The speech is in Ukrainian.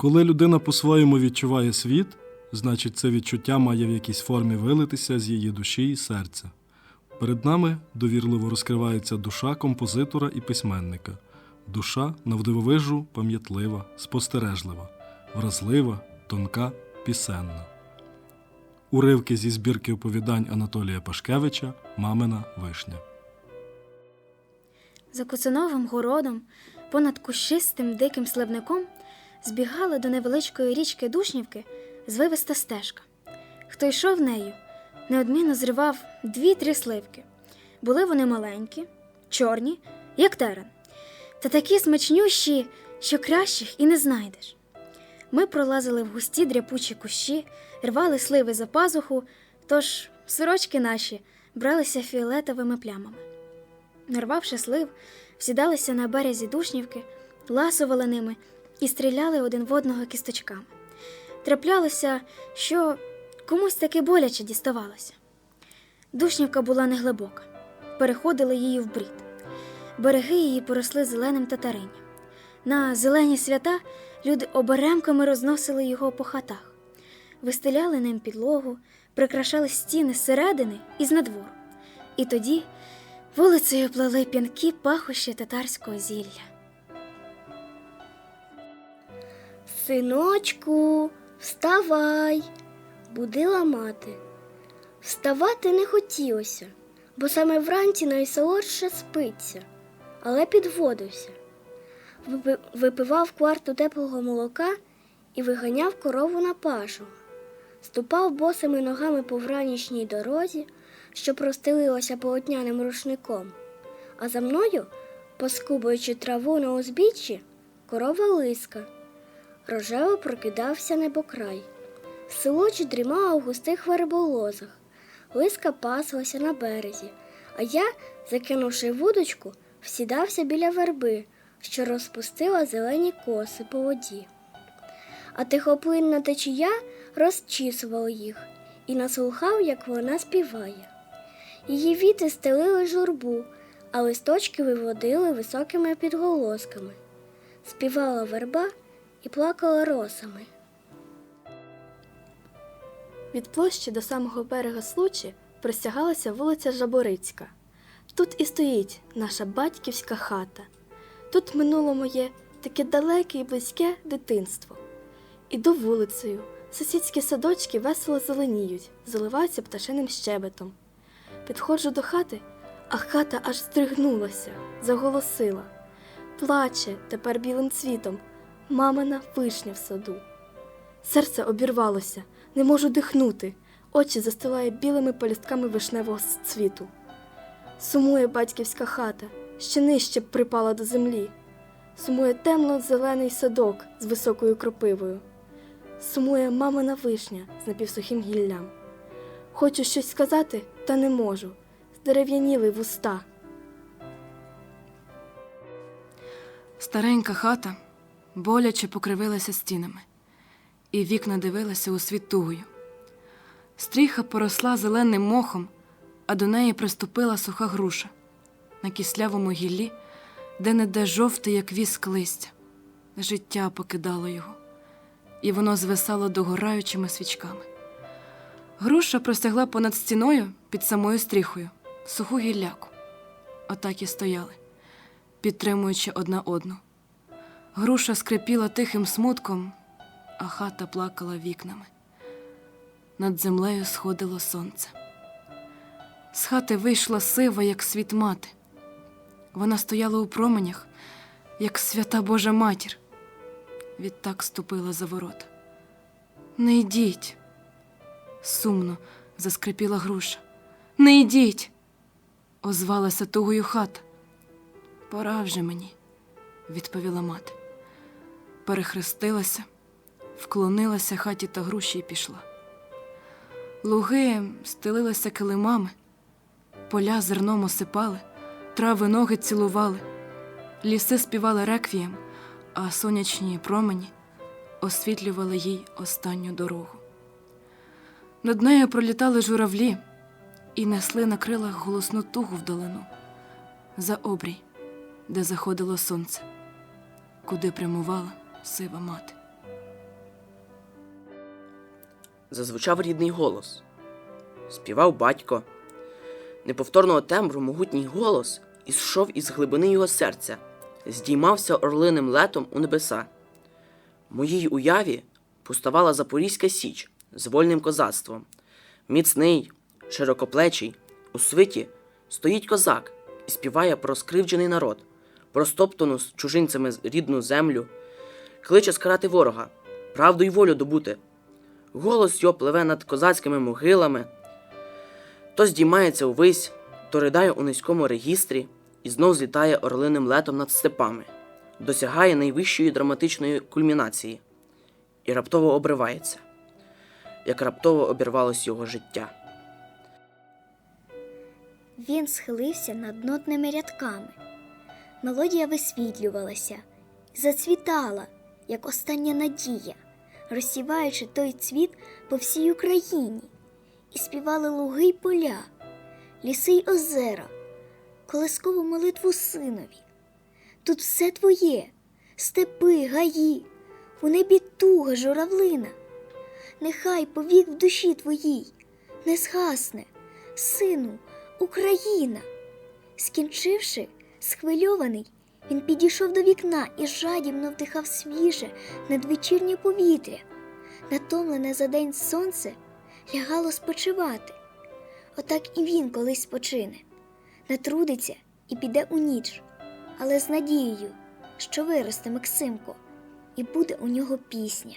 Коли людина по-своєму відчуває світ, значить це відчуття має в якійсь формі вилитися з її душі і серця. Перед нами довірливо розкривається душа композитора і письменника. Душа навдивовижу пам'ятлива, спостережлива, вразлива, тонка, пісенна. Уривки зі збірки оповідань Анатолія Пашкевича Мамина вишня. За Куциновим городом, понад кущистим диким сливником, збігала до невеличкої річки Душнівки звивиста стежка. Хто йшов нею, неодмінно зривав дві-три сливки. Були вони маленькі, чорні, як терен, та такі смачнющі, що кращих і не знайдеш. Ми пролазили в густі дряпучі кущі, рвали сливи за пазуху, тож сорочки наші бралися фіолетовими плямами. Нарвавши слив, сідалися на березі душнівки, ласували ними і стріляли один в одного кісточками. Траплялося, що комусь таки боляче діставалося. Душнівка була неглибока, переходили її в брід. Береги її поросли зеленим татаринням. На зелені свята люди оберемками розносили його по хатах, вистеляли ним підлогу, прикрашали стіни зсередини і знадвору. І тоді вулицею плели п'янкі пахощі татарського зілля. Синочку, вставай, будила мати. Вставати не хотілося, бо саме вранці найсолодше спиться, але підводився. Випивав кварту теплого молока і виганяв корову на пашу. Ступав босими ногами по вранішній дорозі, що простелилася полотняним рушником, а за мною, поскубуючи траву на узбіччі, корова лиска. Рожево прокидався небокрай. Селоч дрімала у густих верболозах. Лиска паслася на березі, а я, закинувши вудочку, всідався біля верби, що розпустила зелені коси по воді. А тихоплинна течія розчісувала їх і наслухав, як вона співає. Її віти стелили журбу, а листочки виводили високими підголосками. Співала верба і плакала росами. Від площі до самого берега Случі простягалася вулиця Жаборицька. Тут і стоїть наша батьківська хата. Тут минуло моє таке далеке і близьке дитинство. Іду вулицею, сусідські садочки весело зеленіють, заливаються пташиним щебетом. Підходжу до хати, а хата аж здригнулася, заголосила. Плаче тепер білим цвітом, мамина вишня в саду. Серце обірвалося, не можу дихнути, очі застилає білими полістками вишневого цвіту. Сумує батьківська хата, ще нижче припала до землі. Сумує темно-зелений садок з високою кропивою. Сумує мамина вишня з напівсухим гіллям. Хочу щось сказати, та не можу. Здерев'яніли вуста. Старенька хата боляче покривилася стінами, і вікна дивилися у світ тугою. Стріха поросла зеленим мохом, а до неї приступила суха груша на кислявому гіллі, де не де жовте, як віск листя. Життя покидало його, і воно звисало догораючими свічками. Груша простягла понад стіною під самою стріхою суху гілляку. Отак і стояли підтримуючи одна одну. Груша скрипіла тихим смутком, а хата плакала вікнами. Над землею сходило сонце. З хати вийшла сива, як світ мати. Вона стояла у променях, як свята Божа матір. Відтак ступила за ворота. Не йдіть. Сумно заскрипіла груша. Не йдіть. Озвалася тугою хата. Пора вже мені, відповіла мати. Перехрестилася, вклонилася хаті та груші і пішла. Луги стелилися килимами, поля зерном осипали, трави ноги цілували, ліси співали реквієм, а сонячні промені освітлювали їй останню дорогу. Над нею пролітали журавлі і несли на крилах голосну тугу вдалину за обрій де заходило сонце, куди прямувала сива мати. зазвучав рідний голос. Співав батько. Неповторного тембру могутній голос ішов із глибини його серця, здіймався орлиним летом у небеса. Моїй уяві пуставала Запорізька Січ з вольним козацтвом. Міцний, широкоплечий, у свиті стоїть козак і співає про скривджений народ, про стоптану з чужинцями рідну землю, кличе скарати ворога, правду й волю добути. Голос його пливе над козацькими могилами, то здіймається увесь, то ридає у низькому регістрі і знов злітає орлиним летом над степами, досягає найвищої драматичної кульмінації і раптово обривається, як раптово обірвалось його життя. Він схилився над нотними рядками. Мелодія висвітлювалася, зацвітала, як остання надія, розсіваючи той цвіт по всій Україні, і співали луги й поля, ліси й озера, колискову молитву синові. Тут все твоє, степи, гаї, у небі туга журавлина. Нехай повік в душі твоїй не згасне, сину, Україна. Скінчивши, схвильований, він підійшов до вікна і жадібно вдихав свіже надвечірнє повітря. Натомлене за день сонце лягало спочивати. Отак і він колись спочине, натрудиться і піде у ніч, але з надією, що виросте Максимко, і буде у нього пісня.